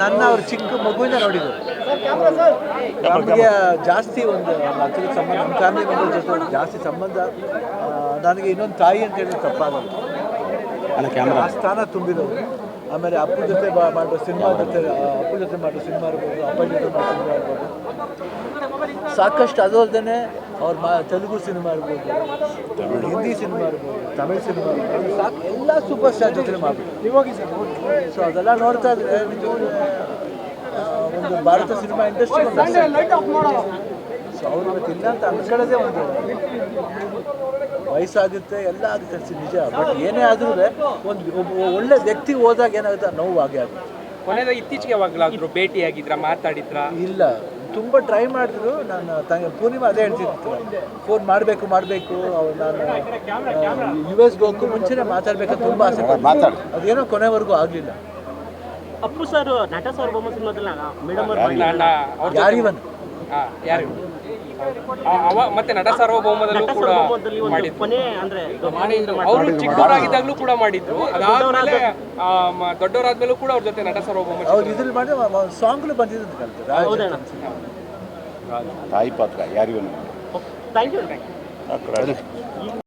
ನನ್ನ ಅವ್ರ ಚಿಕ್ಕ ಮಗುವಿನ ನೋಡಿದ್ರು ನಮಗೆ ಜಾಸ್ತಿ ಒಂದು actually ಸಂಬಂಧ ನಮ್ಮ ಫ್ಯಾಮಿಲಿ ಮೆಂಬರ್ ಜೊತೆ ಜಾಸ್ತಿ ಸಂಬಂಧ ನನಗೆ ಇನ್ನೊಂದು ತಾಯಿ ಅಂತ ಹೇಳಿ ತಪ್ಪಾಗಲ್ಲ. ಆ ಸ್ಥಾನ ತುಂಬಿರೋದು ಆಮೇಲೆ ಅಪ್ಪ ಜೊತೆ ಬಾ- ಮಾಡೋ ಸಿನಿಮಾ ಜೊತೆ ಅಪ್ಪ ಜೊತೆ ಮಾಡೋ ಸಿನಿಮಾ ಇರ್ಬೋದು ಅಪ್ಪ ಜೊತೆ ಮಾಡೋ ಸಿನಿಮಾ ಇರ್ಬೋದು. ಸಾಕಷ್ಟು ಅದು ಅಲ್ಲದೆ ಅವ್ರ ಮಾ ತೆಲುಗು ಸಿನಿಮಾ ಇರ್ಬೋದು ಹಿಂದಿ ಸಿನಿಮಾ ಇರ್ಬೋದು ತಮಿಳ್ ಸಿನಿಮಾ ಇರ್ಬೋದು ಸಾಕು ಎಲ್ಲ ಸೂಪರ್ ಸ್ಟಾರ್ ಜೊತೆ ಮಾಡ್ಬಿಟ್ಟು ಸೊ ಅದೆಲ್ಲ ನೋಡ್ತಾ ಇದ್ರೆ ಒಂದು ಭಾರತ ಸಿನಿಮಾ ಇಂಡಸ್ಟ್ರಿ ಸೊ ಅವ್ರು ಇವತ್ತು ಇಲ್ಲ ಅಂತ ಅನ್ಕೊಳ್ಳೋದೇ ಒಂದು ವಯಸ್ಸಾಗುತ್ತೆ ಎಲ್ಲ ಆಗುತ್ತೆ ನಿಜ. ಬಟ್ ಏನೇ ಆದ್ರೂ ಒಂದು ಒಬ್ಬ ಒಳ್ಳೆ ವ್ಯಕ್ತಿ ಹೋದಾಗ ಏನಾಗುತ್ತೆ ನೋವು ಆಗೇ ಆಗುತ್ತೆ. ಕೊನೆಯದ ಇತ್ತೀಚೆಗೆ ಯಾವಾಗಲಾದ್ರು ಭೇಟಿಯಾಗಿದ್ರ ಮಾತಾಡಿದ್ರ? ಇಲ್ಲ. ತುಂಬ ಟ್ರೈ ಮಾಡಿದ್ರು. ನಾನು ತಂಗ ಪೂರ್ಣಿಮಾ ಅದೇ ಹೇಳ್ತಿತ್ತು ಫೋನ್ ಮಾಡಬೇಕು ಮಾಡಬೇಕು. ನಾನು ಯು ಎಸ್ಗೆ ಹೋಗಕ್ಕೂ ಮುಂಚೆನೇ ಮಾತಾಡಬೇಕು ತುಂಬ ಆಸೆ ಮಾತಾಡಿ. ಅದೇನೋ ಕೊನೆವರೆಗೂ ಆಗಲಿಲ್ಲ. ಅಪ್ಪು ಸರ್ ನಟ ಸಾರ್ವಭೌಮ ಸಿನಿಮಾದಲ್ಲಿ ಮೇಡಮ್ ಅವ್ರು ಅವ್ರ ಜೊತೆ- ಯಾರಿವನ್ ಯಾರು? ಆ, ಅವ ಮತ್ತೆ ನಟ ಸಾರ್ವಭೌಮದಲ್ಲೂ ಕೂಡ ಮಾಡಿದ್ರು. ಅವರು ಚಿಕ್ಕವರಾಗಿದ್ದಾಗಲೂ ಕೂಡ ಮಾಡಿದ್ರು. ಅದಾದ್ಮೇಲೆ ಆ, ಮ- ದೊಡ್ಡವರಾದ್ಮೇಲೂ ಕೂಡ ಅವ್ರ ಜೊತೆ ನಟ ಸಾರ್ವಭೌಮ ಅವ್ರು ಇದ್ರಲ್ಲಿ ಮಾಡಿದ್ರೆ ಸಾಂಗ್ಲು ಬಂದಿದ್ದು ತಾಯಿ ಪಾತ್ರ ಯಾರಿಗೂ ಥ್ಯಾಂಕ್ ಯು